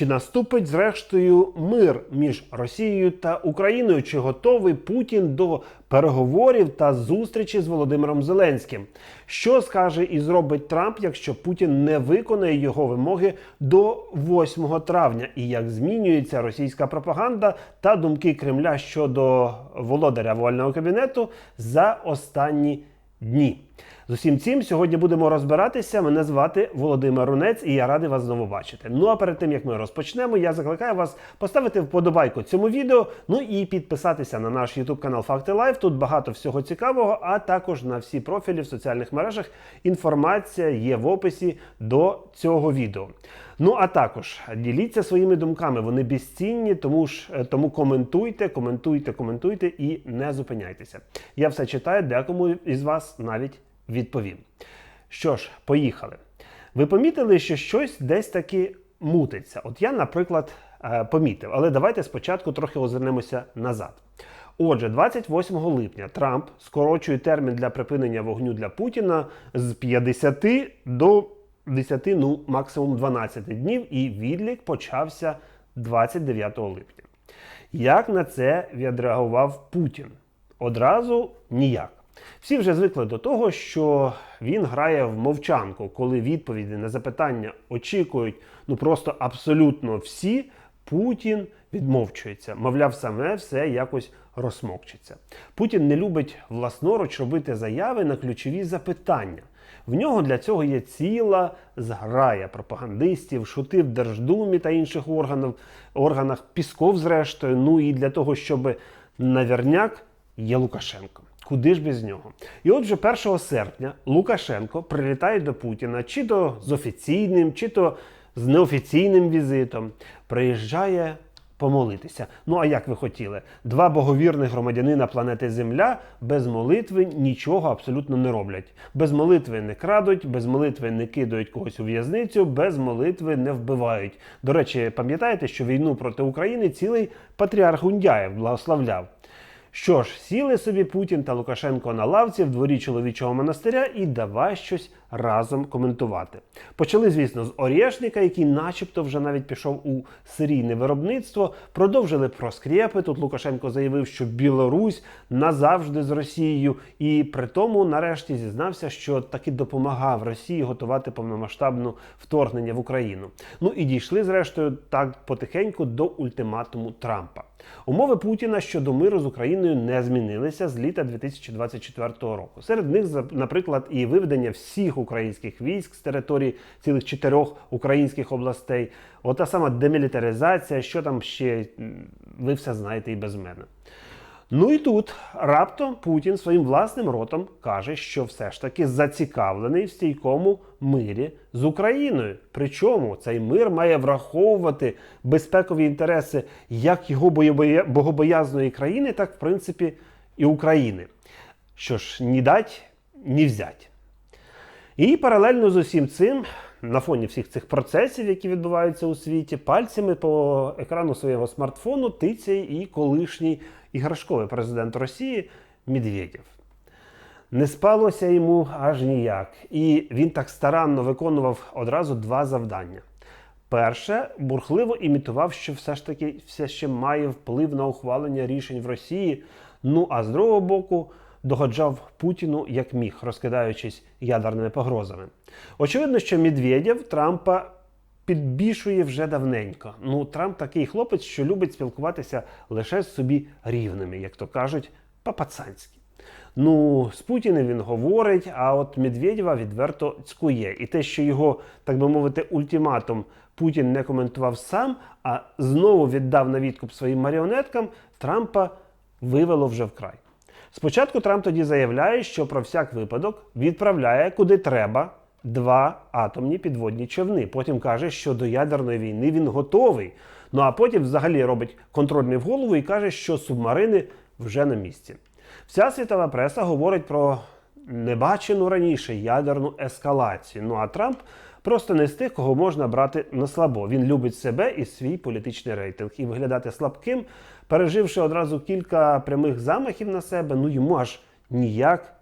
Чи наступить зрештою мир між Росією та Україною? Чи готовий Путін до переговорів та зустрічі з Володимиром Зеленським? Що скаже і зробить Трамп, якщо Путін не виконає його вимоги до 8 травня? І як змінюється російська пропаганда та думки Кремля щодо володаря вольного кабінету за останні дні? З усім цим сьогодні будемо розбиратися. Мене звати Володимир Рунець, і я радий вас знову бачити. Ну а перед тим як ми розпочнемо, я закликаю вас поставити вподобайку цьому відео. Ну і підписатися на наш YouTube канал Факти Лайв. Тут багато всього цікавого, а також на всі профілі в соціальних мережах. Інформація є в описі до цього відео. Ну а також діліться своїми думками. Вони безцінні, тому ж е, тому коментуйте, коментуйте, коментуйте і не зупиняйтеся. Я все читаю, декому із вас навіть відповім. Що ж, поїхали. Ви помітили, що щось десь таки мутиться. От я, наприклад, е, помітив, але давайте спочатку трохи озирнемося назад. Отже, 28 липня Трамп скорочує термін для припинення вогню для Путіна з 50 до 10, ну максимум 12 днів, і відлік почався 29 липня. Як на це відреагував Путін? Одразу ніяк. Всі вже звикли до того, що він грає в мовчанку, коли відповіді на запитання очікують ну просто абсолютно всі. Путін відмовчується, мовляв, саме все якось розсмокчиться. Путін не любить власноруч робити заяви на ключові запитання. В нього для цього є ціла зграя пропагандистів, шути в Держдумі та інших органів, органах, Пісков, зрештою. Ну і для того, щоб наверняк є Лукашенко. Куди ж без нього? І отже, 1 серпня Лукашенко прилітає до Путіна чи то з офіційним, чи то з неофіційним візитом. Приїжджає помолитися. Ну а як ви хотіли? Два боговірних громадянина планети Земля без молитви нічого абсолютно не роблять. Без молитви не крадуть, без молитви не кидають когось у в'язницю, без молитви не вбивають. До речі, пам'ятаєте, що війну проти України цілий патріарх Гундяєв благословляв. Що ж, сіли собі Путін та Лукашенко на лавці в дворі чоловічого монастиря і давай щось разом коментувати. Почали, звісно, з Орєшника, який, начебто, вже навіть пішов у серійне виробництво. Продовжили про скрепи. Тут Лукашенко заявив, що Білорусь назавжди з Росією, і при тому, нарешті, зізнався, що таки допомагав Росії готувати повномасштабне вторгнення в Україну. Ну і дійшли, зрештою, так потихеньку до ультиматуму Трампа. Умови Путіна щодо миру з Україною не змінилися з літа 2024 року. Серед них, наприклад, і виведення всіх українських військ з території цілих чотирьох українських областей, ота сама демілітаризація, що там ще ви все знаєте і без мене. Ну і тут раптом Путін своїм власним ротом каже, що все ж таки зацікавлений в стійкому мирі з Україною. Причому цей мир має враховувати безпекові інтереси як його богобоязної країни, так в принципі і України. Що ж, ні дать, ні взять. І паралельно з усім цим, на фоні всіх цих процесів, які відбуваються у світі, пальцями по екрану свого смартфону тицяє і колишній іграшковий президент Росії Медведєв. Не спалося йому аж ніяк. І він так старанно виконував одразу два завдання. Перше, бурхливо імітував, що все ж таки все ще має вплив на ухвалення рішень в Росії. Ну а з другого боку, догоджав Путіну як міг, розкидаючись ядерними погрозами. Очевидно, що Медведєв Трампа підбішує вже давненько. Ну, Трамп такий хлопець, що любить спілкуватися лише з собі рівними, як то кажуть, по-пацанськи. Ну, з Путіним він говорить, а от Медведєва відверто цькує. І те, що його, так би мовити, ультиматум Путін не коментував сам, а знову віддав на відкуп своїм маріонеткам, Трампа вивело вже вкрай. Спочатку Трамп тоді заявляє, що про всяк випадок відправляє куди треба два атомні підводні човни. Потім каже, що до ядерної війни він готовий. Ну а потім взагалі робить контрольний в голову і каже, що субмарини вже на місці. Вся світова преса говорить про небачену раніше ядерну ескалацію. Ну а Трамп просто не з тих, кого можна брати на слабо. Він любить себе і свій політичний рейтинг. І виглядати слабким, переживши одразу кілька прямих замахів на себе, ну йому аж ніяк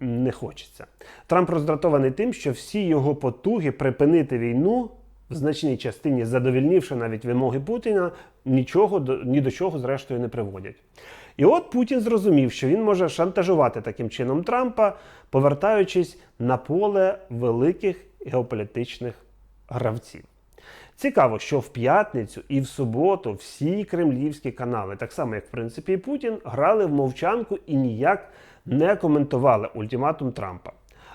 не хочеться. Трамп роздратований тим, що всі його потуги припинити війну в значній частині задовільнивши навіть вимоги Путіна, нічого ні до чого зрештою не приводять. І от Путін зрозумів, що він може шантажувати таким чином Трампа, повертаючись на поле великих геополітичних гравців. Цікаво, що в п'ятницю і в суботу всі кремлівські канали, так само як в принципі і Путін, грали в мовчанку і ніяк не коментували ультиматум Трампа.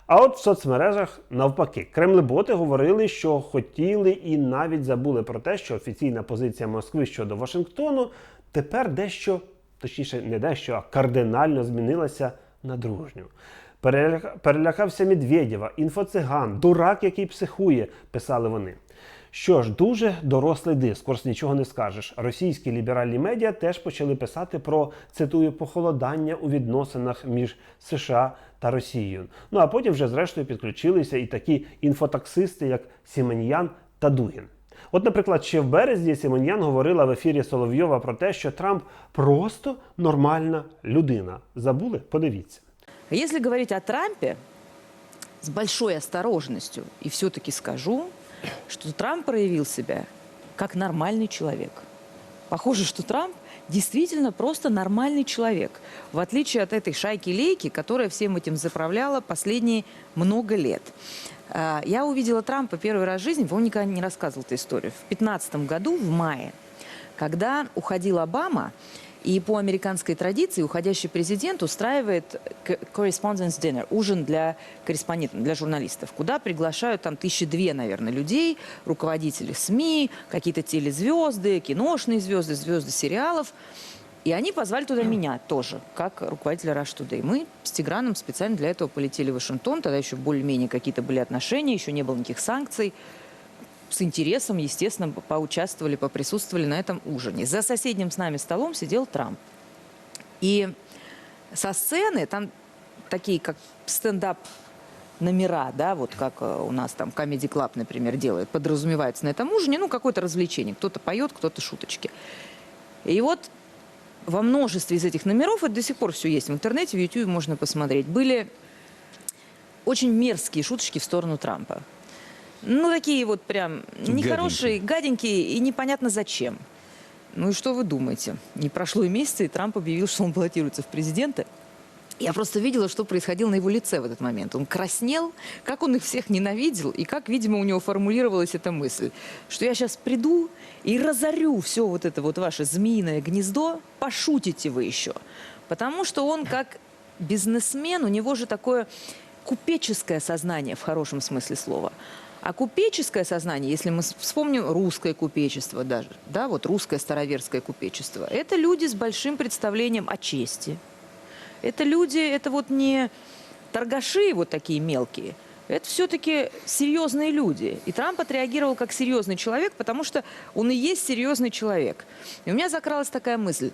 А от в соцмережах навпаки, кремлеботи говорили, що хотіли і навіть забули про те, що офіційна позиція Москви щодо Вашингтону тепер дещо, точніше, не дещо, а кардинально змінилася на дружню. Перелякався Медведєва, інфоциган, дурак, який психує, писали вони. Що ж, дуже дорослий дискурс, нічого не скажеш. Російські ліберальні медіа теж почали писати про цитую похолодання у відносинах між США та Росією. Ну а потім вже зрештою підключилися і такі інфотаксисти, як Сіменян та Дугін. От, наприклад, ще в березні Сімоньян говорила в ефірі Соловйова про те, що Трамп просто нормальна людина. Забули? Подивіться. Если говорить о Трампе, с большой осторожностью, и все-таки скажу, что Трамп проявил себя как нормальный человек. Похоже, что Трамп действительно просто нормальный человек, в отличие от этой шайки-лейки, которая всем этим заправляла последние много лет. А, Я увидела Трампа первый раз в жизни, по-моему, никогда не рассказывал эту историю, в 2015 году, в мае, когда уходил Обама, и по американской традиции уходящий президент устраивает correspondence dinner, ужин для корреспондентов, для журналистов, куда приглашают там тысячи две, наверное, людей, руководители СМИ, какие-то телезвезды, киношные звезды, звезды сериалов. И они позвали туда меня тоже, как руководителя Rush Today. Мы с Тиграном специально для этого полетели в Вашингтон. Тогда еще более-менее какие-то были отношения, еще не было никаких санкций с интересом, естественно, поучаствовали, поприсутствовали на этом ужине. За соседним с нами столом сидел Трамп. И со сцены там такие, как стендап номера, да, вот как э, у нас там Comedy Club, например, делает, подразумевается на этом ужине, ну, какое-то развлечение. Кто-то поет, кто-то шуточки. И вот во множестве из этих номеров, это до сих пор все есть в интернете, в YouTube можно посмотреть, были очень мерзкие шуточки в сторону Трампа. Ну, такие вот прям нехорошие, гаденькие и непонятно зачем. Ну и что вы думаете? Не прошло и месяца, и Трамп объявил, что он баллотируется в президенты. Я просто видела, что происходило на его лице в этот момент. Он краснел, как он их всех ненавидел, и как, видимо, у него формулировалась эта мысль, что я сейчас приду и разорю все вот это вот ваше змеиное гнездо, пошутите вы еще. Потому что он как бизнесмен, у него же такое купеческое сознание в хорошем смысле слова. А купеческое сознание, если мы вспомним русское купечество даже, да, вот русское староверское купечество, это люди с большим представлением о чести. Это люди, это вот не торгаши вот такие мелкие, это все-таки серьезные люди. И Трамп отреагировал как серьезный человек, потому что он и есть серьезный человек. И у меня закралась такая мысль,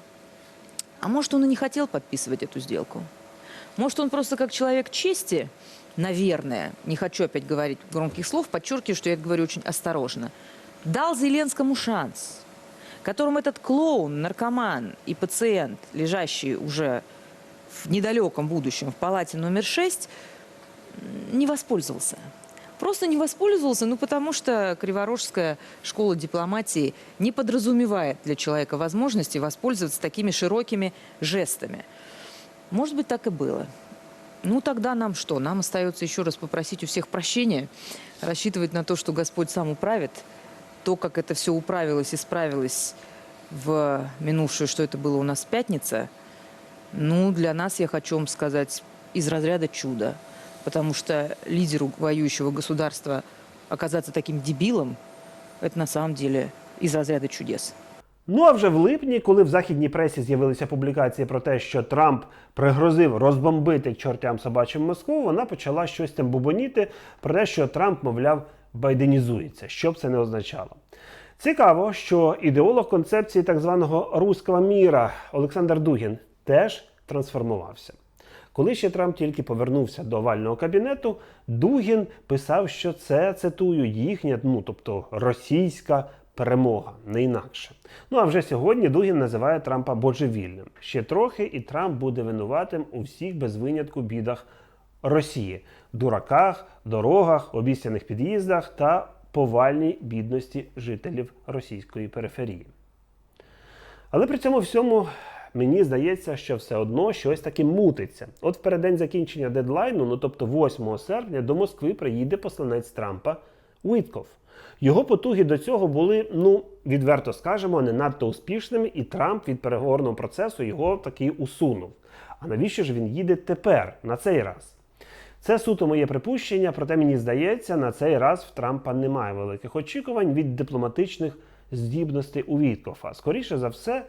а может он и не хотел подписывать эту сделку? Может он просто как человек чести, наверное, не хочу опять говорить громких слов, подчеркиваю, что я говорю очень осторожно, дал Зеленскому шанс, которым этот клоун, наркоман и пациент, лежащий уже в недалеком будущем в палате номер 6, не воспользовался. Просто не воспользовался, ну потому что Криворожская школа дипломатии не подразумевает для человека возможности воспользоваться такими широкими жестами. Может быть, так и было. Ну тогда нам что? Нам остается еще раз попросить у всех прощения, рассчитывать на то, что Господь сам управит. То, как это все управилось и справилось в минувшую, что это было у нас пятница, ну, для нас, я хочу вам сказать, из разряда чуда. Потому что лидеру воюющего государства оказаться таким дебилом, это на самом деле из разряда чудес. Ну а вже в липні, коли в західній пресі з'явилися публікації про те, що Трамп пригрозив розбомбити чортям собачим Москву, вона почала щось там бубоніти про те, що Трамп, мовляв, байденізується, що б це не означало. Цікаво, що ідеолог концепції так званого руського міра Олександр Дугін теж трансформувався. Коли ще Трамп тільки повернувся до овального кабінету, Дугін писав, що це цитую їхня, ну тобто російська перемога, не інакше. Ну а вже сьогодні Дугін називає Трампа божевільним. Ще трохи, і Трамп буде винуватим у всіх без винятку бідах Росії: дураках, дорогах, обіцяних під'їздах та повальній бідності жителів російської периферії. Але при цьому всьому мені здається, що все одно щось таки мутиться. От в переддень закінчення дедлайну, ну тобто 8 серпня, до Москви приїде посланець Трампа Уітков. Його потуги до цього були, ну відверто скажемо, не надто успішними, і Трамп від переговорного процесу його таки усунув. А навіщо ж він їде тепер, на цей раз? Це суто моє припущення, проте мені здається, на цей раз в Трампа немає великих очікувань від дипломатичних здібностей у Віткофа. Скоріше за все,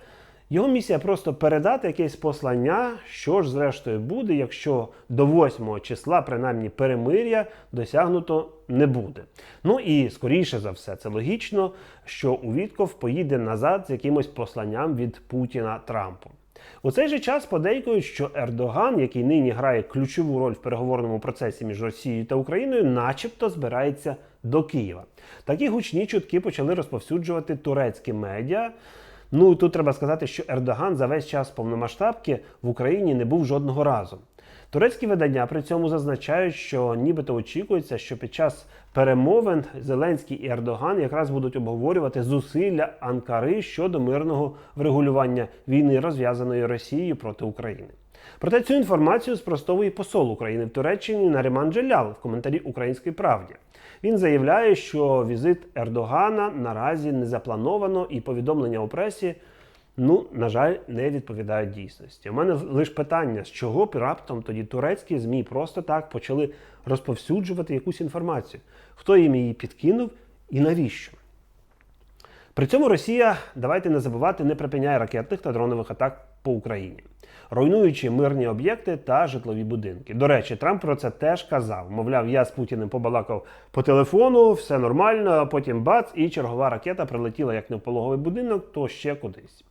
його місія просто передати якесь послання, що ж зрештою буде, якщо до 8 числа, принаймні, перемир'я досягнуто не буде. Ну і скоріше за все, це логічно, що у Вітков поїде назад з якимось посланням від Путіна Трампу. У цей же час подейкують, що Ердоган, який нині грає ключову роль в переговорному процесі між Росією та Україною, начебто збирається до Києва. Такі гучні чутки почали розповсюджувати турецькі медіа. Ну і тут треба сказати, що Ердоган за весь час повномасштабки в Україні не був жодного разу. Турецькі видання при цьому зазначають, що нібито очікується, що під час перемовин Зеленський і Ердоган якраз будуть обговорювати зусилля Анкари щодо мирного врегулювання війни, розв'язаної Росією проти України. Проте цю інформацію спростовує посол України в Туреччині Наріман Джелял в коментарі Української правді. Він заявляє, що візит Ердогана наразі не заплановано, і повідомлення у пресі ну, на жаль, не відповідають дійсності. У мене лише питання, з чого раптом тоді турецькі ЗМІ просто так почали розповсюджувати якусь інформацію, хто їм її підкинув і навіщо. При цьому Росія, давайте не забувати, не припиняє ракетних та дронових атак по Україні, руйнуючи мирні об'єкти та житлові будинки. До речі, Трамп про це теж казав. Мовляв, я з Путіним побалакав по телефону, все нормально, а потім бац, і чергова ракета прилетіла як не в пологовий будинок, то ще кудись.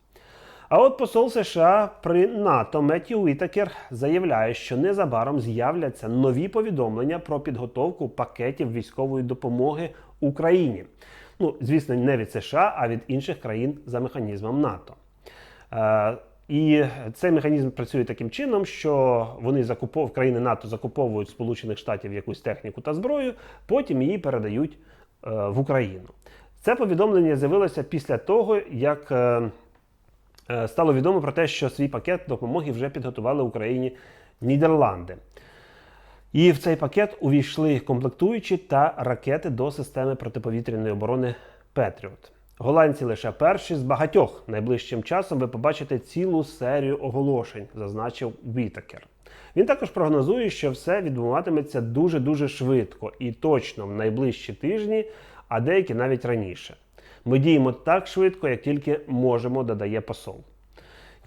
А от посол США при НАТО Меттью Уітакер заявляє, що незабаром з'являться нові повідомлення про підготовку пакетів військової допомоги Україні. Ну, звісно, не від США, а від інших країн за механізмом НАТО. І цей механізм працює таким чином, що вони закупов... країни НАТО закуповують Сполучених Штатів якусь техніку та зброю, потім її передають е, в Україну. Це повідомлення з'явилося після того, як. Е, Е, стало відомо про те, що свій пакет допомоги вже підготували Україні Нідерланди. І в цей пакет увійшли комплектуючі та ракети до системи протиповітряної оборони Петріот. Голландці лише перші з багатьох найближчим часом ви побачите цілу серію оголошень, зазначив Вітакер. Він також прогнозує, що все відбуватиметься дуже дуже швидко і точно в найближчі тижні, а деякі навіть раніше. Ми діємо так швидко, як тільки можемо, додає посол.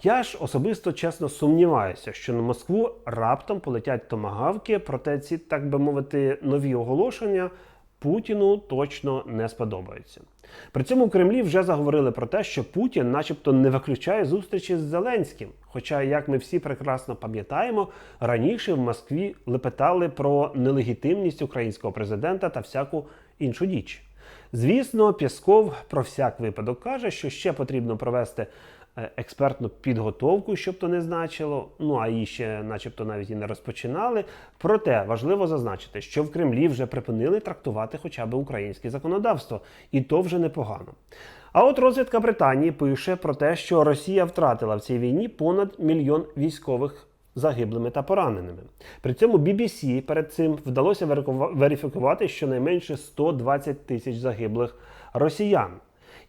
Я ж особисто чесно сумніваюся, що на Москву раптом полетять томагавки, проте ці, так би мовити, нові оголошення Путіну точно не сподобаються. При цьому в Кремлі вже заговорили про те, що Путін, начебто, не виключає зустрічі з Зеленським. Хоча, як ми всі прекрасно пам'ятаємо, раніше в Москві лепетали про нелегітимність українського президента та всяку іншу діч. Звісно, Пєсков про всяк випадок каже, що ще потрібно провести експертну підготовку, щоб то не значило. Ну а її ще, начебто, навіть і не розпочинали. Проте важливо зазначити, що в Кремлі вже припинили трактувати хоча б українське законодавство, і то вже непогано. А от розвідка Британії пише про те, що Росія втратила в цій війні понад мільйон військових загиблими та пораненими. При цьому BBC перед цим вдалося верифікувати щонайменше 120 тисяч загиблих росіян.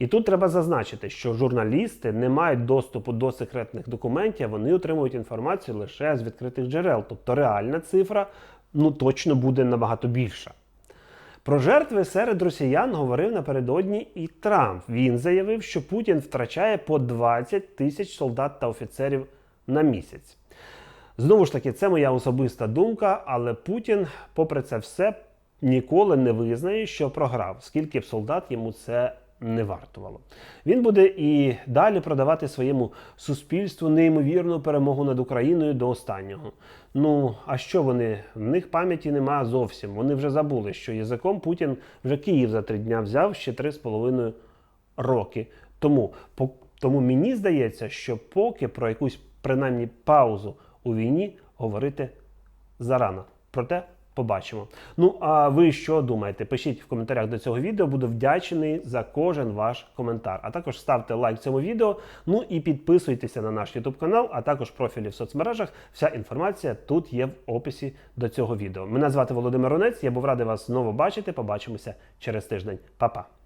І тут треба зазначити, що журналісти не мають доступу до секретних документів, вони отримують інформацію лише з відкритих джерел. Тобто реальна цифра ну точно буде набагато більша. Про жертви серед росіян говорив напередодні і Трамп. Він заявив, що Путін втрачає по 20 тисяч солдат та офіцерів на місяць. Знову ж таки, це моя особиста думка, але Путін, попри це все, ніколи не визнає, що програв, скільки б солдат йому це не вартувало. Він буде і далі продавати своєму суспільству неймовірну перемогу над Україною до останнього. Ну, а що вони? В них пам'яті нема зовсім. Вони вже забули, що язиком Путін вже Київ за три дня взяв ще три з половиною роки. Тому, по, тому мені здається, що поки про якусь принаймні паузу у війні говорити зарано. Проте Побачимо. Ну а ви що думаєте? Пишіть в коментарях до цього відео. Буду вдячний за кожен ваш коментар. А також ставте лайк цьому відео. Ну і підписуйтеся на наш YouTube канал, а також профілі в соцмережах. Вся інформація тут є в описі до цього відео. Мене звати Володимир Ронець. Я був радий вас знову бачити. Побачимося через тиждень. Па-па.